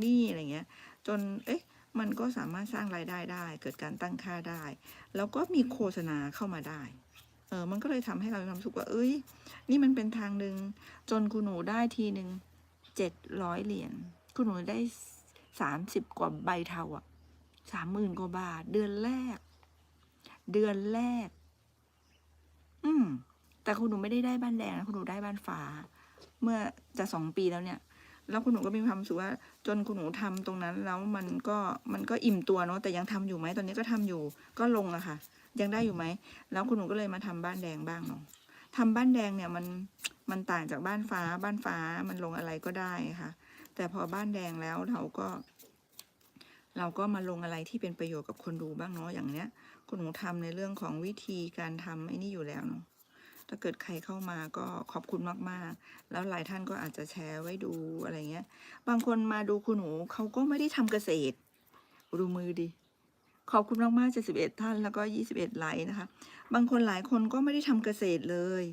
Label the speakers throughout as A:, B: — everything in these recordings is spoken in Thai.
A: หนี้อะไรเงี้ย จนเอ๊ะมันก็สามารถสร้างรายได้ได้ เกิดการตั้งค่าได้ แล้วก็มีโฆษณาเข้ามาได้เออมันก็เลยทำให้เรามีความรู้สุขว่า เอ้ย นี่มันเป็นทางหนึ่งจนคุณหนูได้ทีหนึ่งเจ็ดร้อยเหรียญคุณหนูได้สามสิบกว่าใบเทาอะสามหมื่นกว่าบาท เดือนแรก เดือนแรก อืมแต่คุณหนูไม่ได้ได้บ้านแดงนะคุณหนูได้บ้านฟ้า เมื่อจะสองปีแล้วเนี่ย แล้วคุณหนูก็มีความรู้สึกว่า จนคุณหนูทำตรงนั้น แล้วมันก็มันก็อิ่มตัวเนาะแต่ยังทำอยู่ไหมตอนนี้ก็ทำอยู่ก็ลงอะค่ะ ยังได้อยู่ไหมแล้วคุณหนูก็เลยมาทำบ้านแดงบ้างเนาะทำบ้านแดงเนี่ยมันมันต่างจากบ้านฟ้าบ้านฟ้ามันลงอะไรก็ได้ค่ะ แต่พอบ้านแดงแล้วเราก็ เราก็มาลงอะไรที่เป็นประโยชน์กับคนดูบ้างเนาะอย่างเนี้ยคุณหนูทำในเรื่องของวิธีการทำไอ้นี่อยู่แล้วเนาะ ถ้าเกิดใครเข้ามาก็ขอบคุณมากๆ แล้วหลายท่านก็อาจจะแชร์ไว้ดูอะไรเงี้ย บางคนมาดูคุณหนูเขาก็ไม่ได้ทำเกษตร ดูมือดิขอบคุณมากๆ71ท่านแล้วก็21ไลค์นะคะ บางคนหลายคนก็ไม่ได้ทำเกษตรเลย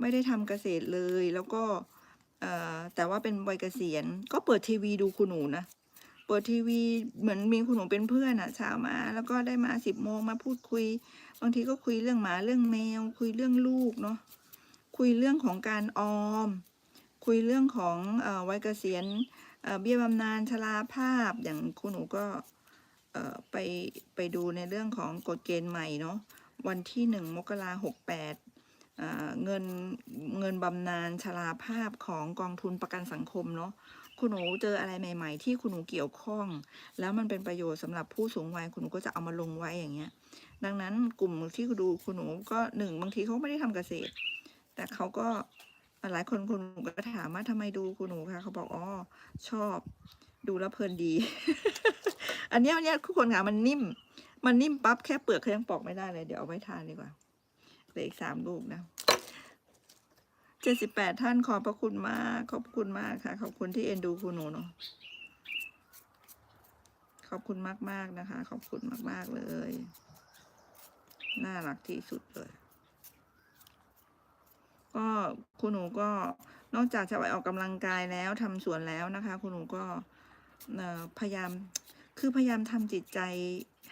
A: ไม่ได้ทำเกษตรเลย แล้วก็เอ่อแต่ว่าเป็นวัยเกษียณก็เปิดทีวีดูคุณหนูนะ เปิดทีวีเหมือนมีคุณหนูเป็นเพื่อนอะเช้ามา แล้วก็ได้มาสิบโมงมาพูดคุย บางทีก็คุยเรื่องหมาเรื่องแมว คุยเรื่องลูกเนาะคุยเรื่องของการออม คุยเรื่องของอ่อวัยเกษียณเบี้ยบำนาญชราภาพอย่างคุณหนูก็ไปไปดูในเรื่องของกฎเกณฑ์ใหม่เนาะวันที่หนึ่งมกราหกแปด เงินเงินบำนาญชราภาพของกองทุนประกันสังคมเนาะคุณหนูเจออะไรใหม่ ๆ ที่คุณหนูเกี่ยวข้อง แล้วมันเป็นประโยชน์สำหรับผู้สูงวัยคุณหนูก็จะเอามาลงไว้อย่างเงี้ย ดังนั้นกลุ่มที่ดูคุณหนูก็หนึ่งบางทีเขาไม่ได้ทำเกษตร แต่เขาก็หลายคนคุณหนูก็ถามว่าทำไมดูคุณหนูคะเขาบอกอ๋อชอบดูแล้วเพลินดี อันเนี้ยอันเนี้ยทุกคนค่ะมันนิ่ม มันนิ่มปั๊บแค่เปลือกเขายังปอกไม่ได้เลยเดี๋ยวเอาไว้ทานดีกว่า เหลืออีกสามลูกนะเจ็ดสิบแปดท่านขอบพระคุณมาก ขอบคุณมากค่ะ ขอบคุณที่เอ็นดูคุณหนูเนาะขอบคุณมาก ๆ นะคะ ขอบคุณมาก ๆ เลย น่ารักที่สุดเลย ก็คุณหนูก็นอกจากจะไปออกกำลังกายแล้วทำสวนแล้วนะคะ คุณหนูก็พยายามคือพยายามทำจิตใจ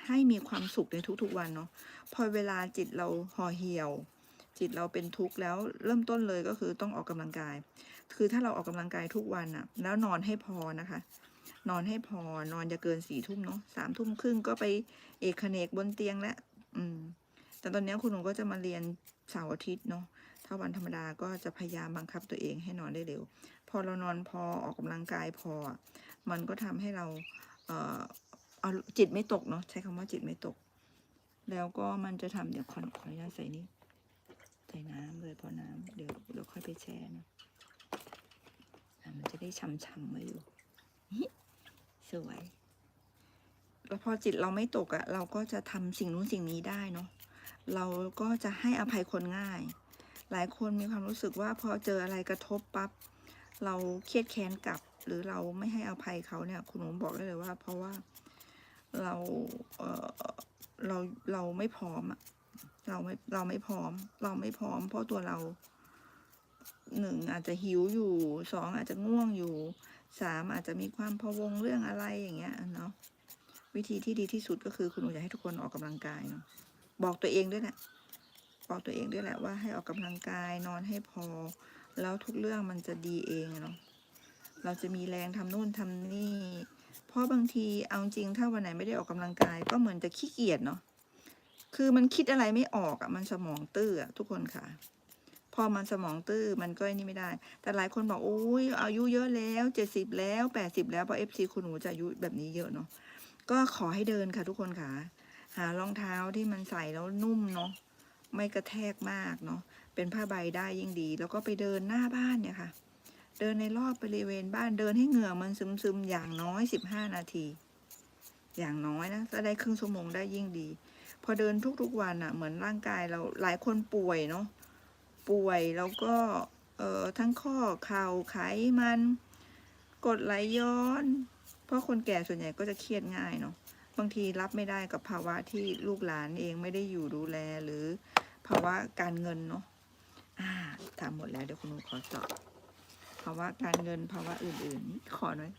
A: ให้มีความสุขในทุกๆวันเนาะพอเวลาจิตเราห่อเหี่ยว จิตเราเป็นทุกข์แล้วเริ่มต้นเลยก็คือต้องออกกำลังกาย คือถ้าเราออกกำลังกายทุกวันอะแล้วนอนให้พอนะคะ นอนให้พอนอนอย่าเกินสี่ทุ่มเนาะสามทุ่มครึ่งก็ไปเอกเนกบนเตียงแล้วอืมแต่ตอนนี้คุณหนูก็จะมาเรียนเสาร์อาทิตย์เนาะถ้าวันธรรมดาก็จะพยายามบังคับตัวเองให้นอนได้เร็ว พอเรานอนพอออกกำลังกายพอ มันก็ทำให้เราเออ เอาจิตไม่ตกเนาะใช้คำว่าจิตไม่ตก แล้วก็มันจะทำเดี๋ยวขอขออนุญาตใส่นี่ใส่น้ำเลยพราะน้ำเดี๋ยวเดี๋ยวค่อยไปแช่นะมันจะได้ช่ำๆมาอยู่สวยแล้วพอจิตเราไม่ตกอะ่ะเราก็จะทำสิ่งนู้นสิ่งนี้ได้เนาะเราก็จะให้อภัยคนง่าย หลายคนมีความรู้สึกว่าพอเจออะไรกระทบปั๊บเราเครียดแค้นกลับ หรือเราไม่ให้อภัยเขาเนี่ย คุณหนูบอกได้เลยว่า เพราะว่า เราเออเราเราไม่พร้อมอะเราไม่เราไม่พร้อม เราไม่พร้อม เพราะตัวเราหนึ่งอาจจะหิวอยู่สองอาจจะง่วงอยู่สามอาจจะมีความพะวงเรื่องอะไรอย่างเงี้ยเนาะวิธีที่ดีที่สุดก็คือคุณหนูอยากให้ทุกคนออกกำลังกายเนาะบอกตัวเองด้วยแหละบอกตัวเองด้วยแหละว่าให้ออกกำลังกายนอนให้พอ แล้วทุกเรื่องมันจะดีเองเนาะเราจะมีแรงทำนู่นทำนี่ เพราะบางทีเอาจริงถ้าวันไหนไม่ได้ออกกำลังกาย ก็เหมือนจะขี้เกียจเนาะคือมันคิดอะไรไม่ออกอะ่ะมันสมองตื้ออะทุกคนค่ะ พอมันสมองตื้อมันก็นี่ไม่ได้ แต่หลายคนบอกโอ้ยอายุเยอะแล้วเจ็ดสิบแล้วแปดสิบแล้วเพราะเอฟซีคุณหนูจะอายุแบบนี้เยอะเนาะก็ขอให้เดินค่ะทุกคนค่ะ หารองเท้าที่มันใส่แล้วนุ่มเนาะไม่กระแทกมากเนาะเป็นผ้าใบได้ยิ่งดี แล้วก็ไปเดินหน้าบ้านเนี่ยค่ะ เดินในรอบบริเวณบ้านเดินให้เหงื่อมันซึมๆ อย่างน้อยสิบห้านาที อย่างน้อยนะถ้าได้ครึ่งชั่วโมงได้ยิ่งดี พอเดินทุกๆวันอะ่ะ เหมือนร่างกายเราหลายคนป่วยเนาะป่วยแล้วก็เอ่อทั้งข้อเข่าไขมันกดไหลย้อน เพราะคนแก่ส่วนใหญ่ก็จะเครียดง่ายเนาะบางทีรับไม่ได้กับภาวะที่ลูกหลานเองไม่ได้อยู่ดูแลหรือภาวะการเงินเนาะอ่าทำหมดแล้วเดี๋ยวคุณหนูขอสอบ ภาวะการเงินภาวะอื่นๆ ขอหน่อย